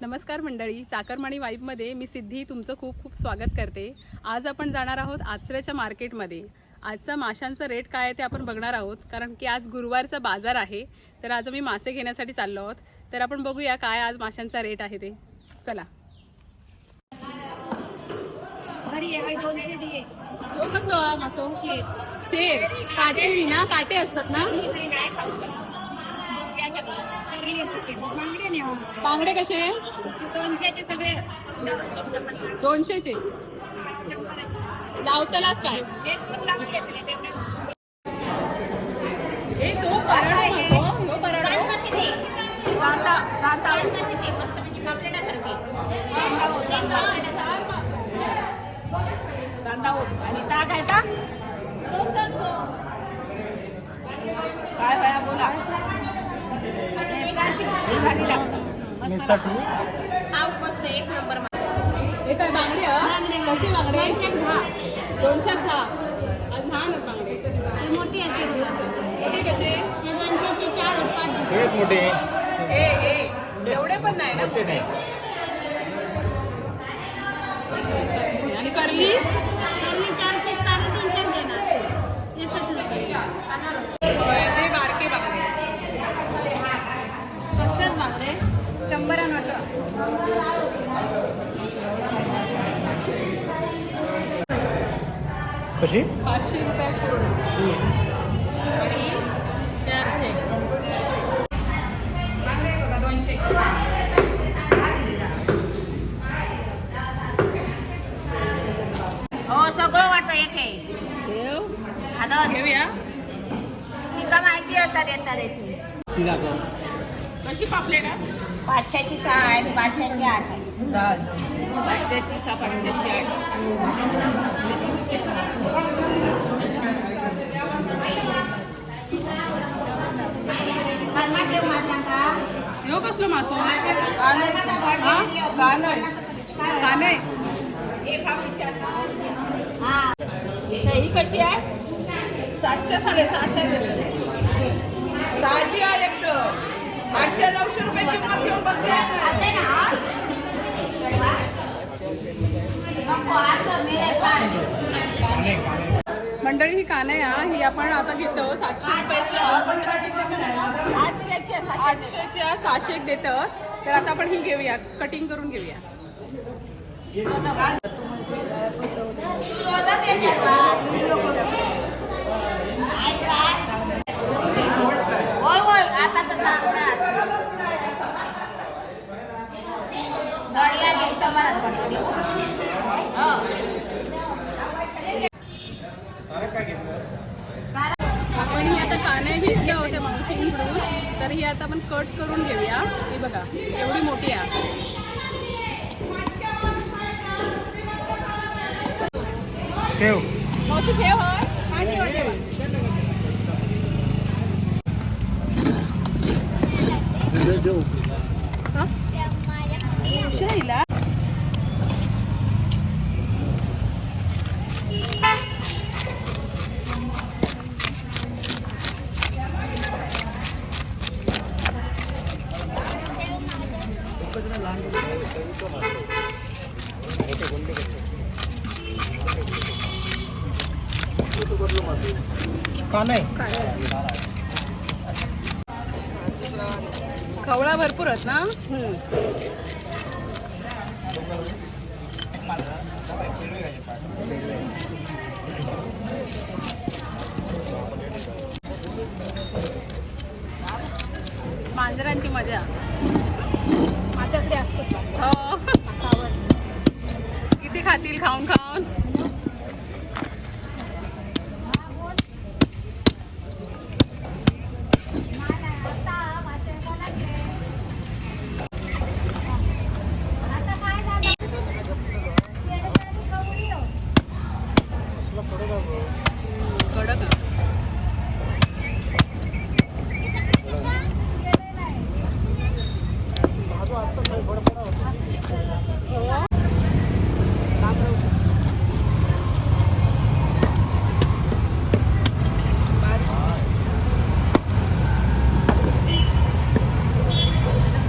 नमस्कार मंडळी चाकरमाणी वाईबमध्ये मी सिद्धी तुमचं खूप खूप स्वागत करते आज आपण जाणार आहोत आचऱ्याच्या मार्केटमध्ये आजचा माशांचा रेट काय आहे ते आपण बघणार आहोत कारण की आज गुरुवारचा बाजार आहे तर आज आम्ही मासे घेण्यासाठी चाललो आहोत तर आपण बघूया काय आज माशांचा रेट आहे ते चला हो कसं मासो काटे ना काटे असतात ना बांगडे कसे? दोनशेचे सगळे. दोनशेचे. लावतालाच काय एक पण बांगडे येत नाही तेवढे. ए तो पराडा मासो ह्यो पराडा आणि ताक आहे ताक काय बाया बोला भारी लागतं. हे काय बांगडे हं? कशी बांगडे दोनशे दहा आज लहान आहेत बांगडे मोठी आहे. मोठे कसे. एक ए ए एवढे पण नाही ना मोठे आणि करली. ते बारके बांगडे कशात बांगडे शंभर आणि अठरा कशी? पाचशे रुपये चारशे हो कशी पापलेट आहे? पाचशेची सहा आहेत पाचशेची आठ ह्यो कसलो मासो? हा? काने हा ही. कशी आहे? सातशे साडेसहाशे ताजी आहे एकदम आठशे नऊशे रुपये किंमत घेऊन बसले हा? मंडळी ही काने हा ही आपण आता घेतो सातशे रुपयाची. आपण आठशेची आठशेची आहे, सहाशे एक देतं तर आता आपण ही घेऊया. कटिंग करून घेऊया रोजच येतात बा, व्हिडिओ करून. काय त्रास? होय होय आताच तांदळात गाडी आली शंभरात पडली हो घेतलं? आपण ही आता काने घेतल्या होत्या मावशींकडून तर ही आता आपण कट करून घेऊया. ही बघा एवढी मोठी आहे ठेव. ठेव हं. काय ठेवा शाहीला का नाही? खवळा भरपूर आहेत ना मांजरांची मजा माझ्याकडे असतात हो किती खातील खाऊन खाऊन कडक आहे. हो.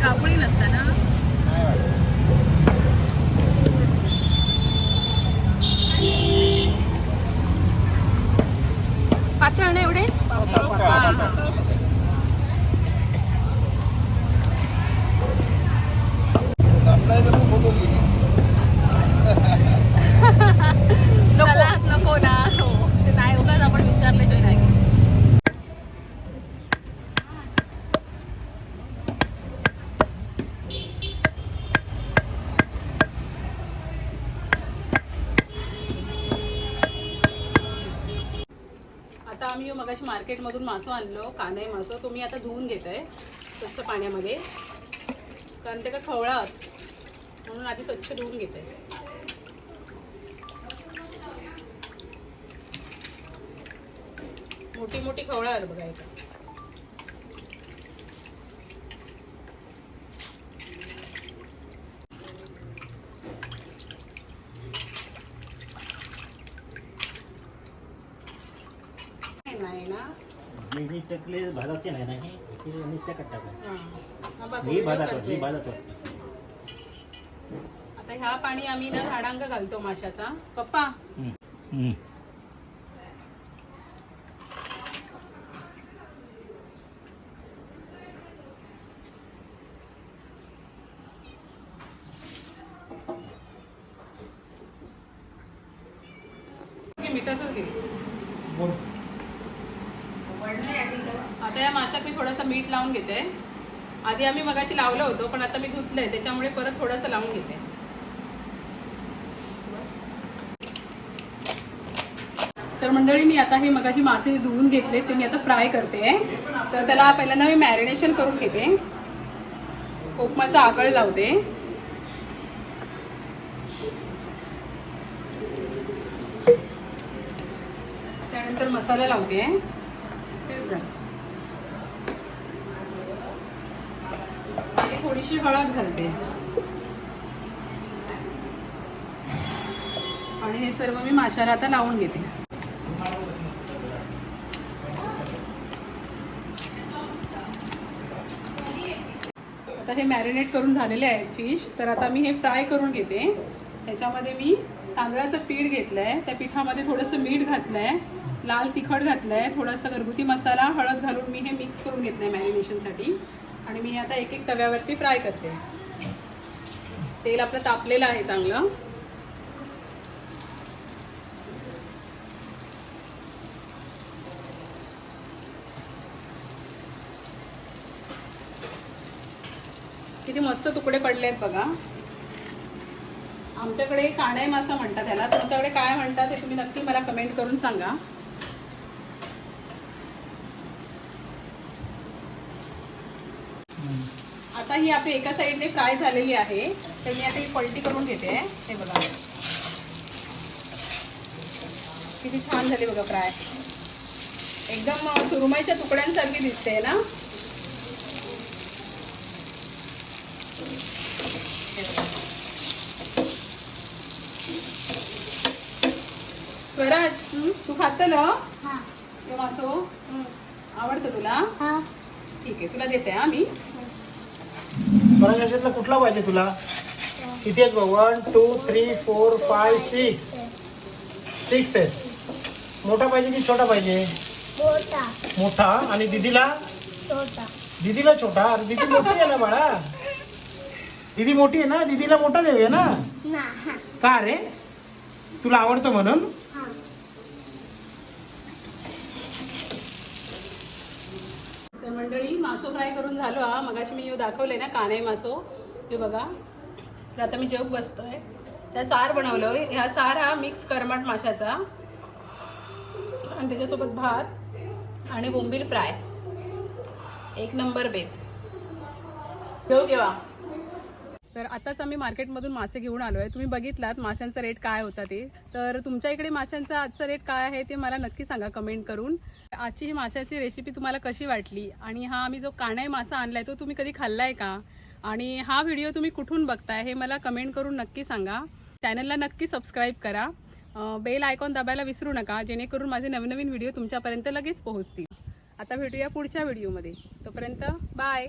काकुळी नसता ना नाही वाटत आता आम्ही मगाशी मार्केटमधून मासो आणलो कानाई मासो तो मी आता धुवून घेतोय स्वच्छ पाण्यामध्ये. कारण ते का खवळात म्हणून आधी स्वच्छ धुवून घेते मोठी मोठी खवळा आहेत बघा इथं. ही चकली भाजायची नाही. ना ही नुसत्या कट्ट्याचा हां. भाजात करते. ही भाजात आता ह्या पाणी आम्ही ना झाडांक घालतो माशाचा. पप्पा. मिठाचंच घे. बोल. आता या माशात मी थोडंसं मीठ लावून घेते. आधी आम्ही मगाशी लावलं होतं पण आता मी धुतलंय त्याच्यामुळे परत थोडंसं लावून घेते. तर मंडळी मी आता हे मगाशी मासे धुवून घेतले ते मी आता फ्राय करते. तर त्याला पहिल्यांदा मी मॅरिनेशन करून घेते. कोकमाचा आगळ लावते त्यानंतर मसाला लावते तेच झालं आणि थोडीशी हळद घालते. आणि हे सर्व मी माशाला आता लावून घेते. आता हे मॅरिनेट करून झालेले आहेत फिश तर आता मी हे फ्राय करून घेते. ह्याच्यामध्ये मी तांदळाचं पीठ घेतलं आहे त्या पिठामध्ये थोडंसं मीठ घातलं आहे लाल तिखट घातलं आहे थोडासा घरगुती मसाला हळद घालून मी हे मिक्स करून घेतलं आहे मॅरिनेशनसाठी आणि मी आता एक एक तव्यावरती फ्राय करते. तेल आपलं तापलेलं आहे चांगलं. किती मस्त तुकडे पडले आहेत बघा. आमच्याकडे काणे मासा म्हणतात त्याला तुमच्याकडे काय म्हणतात ते तुम्ही नक्की मला कमेंट करून सांगा. आता ही आपली एका साईडने फ्राय झालेली आहे. तर मी आता ही पलटी करून घेते. हे बघा. किती छान झाली बघा फ्राय. एकदम सुरमईच्या तुकड्यांसारखी दिसते ना. स्वराज तू खातल हा. मासो आवडतं तुला? ठीक आहे तुला देते हा मी. याच्यातला कुठला पाहिजे तुला? किती आहेत बघ one two three four five six six आहेत. मोठा पाहिजे की छोटा पाहिजे? मोठा. आणि दिदीला? छोटा. दिदीला छोटा? अरे दिदी मोठी आहे ना बाळा. दिदी मोठी आहे ना? दिदीला मोठा देऊया ना? ना का रे? तुला आवडतं म्हणून हा तर मंडळी मासो फ्राय करून झालो. हा मगाशी मी दाखवले ना काने मासो. हे बघा. तर आता मी जेव बसतोय. त्या सार बनवलं. ह्या सार हा मिक्स करमट माशाचा. आणि त्याच्यासोबत भात आणि बोंबील फ्राय. एक नंबर बेत. घेऊ केव्हा? तर आताच आम्ही मार्केटमधून मासे घेऊन आलो आहे तुम्ही बघितलात माशांचा रेट काय होता ते. तर तुमच्या इकडे माशांचा आजचा रेट काय आहे ते मला नक्की सांगा कमेंट करून. आजची ही माशाची रेसिपी तुम्हाला कशी वाटली? आणि हा आम्ही जो काणाई मासा आणलाय तो तुम्ही कधी खाल्लाय का? आणि हा व्हिडिओ तुम्ही कुठून बघताय हे मला कमेंट करून नक्की सांगा. चॅनलला नक्की सबस्क्राईब करा. बेल आयकॉन दाबायला विसरू नका जेणेकरून माझे नवनवीन व्हिडिओ तुमच्यापर्यंत लगेच पोहोचतील. आता भेटूया पुढच्या व्हिडिओमध्ये तोपर्यंत बाय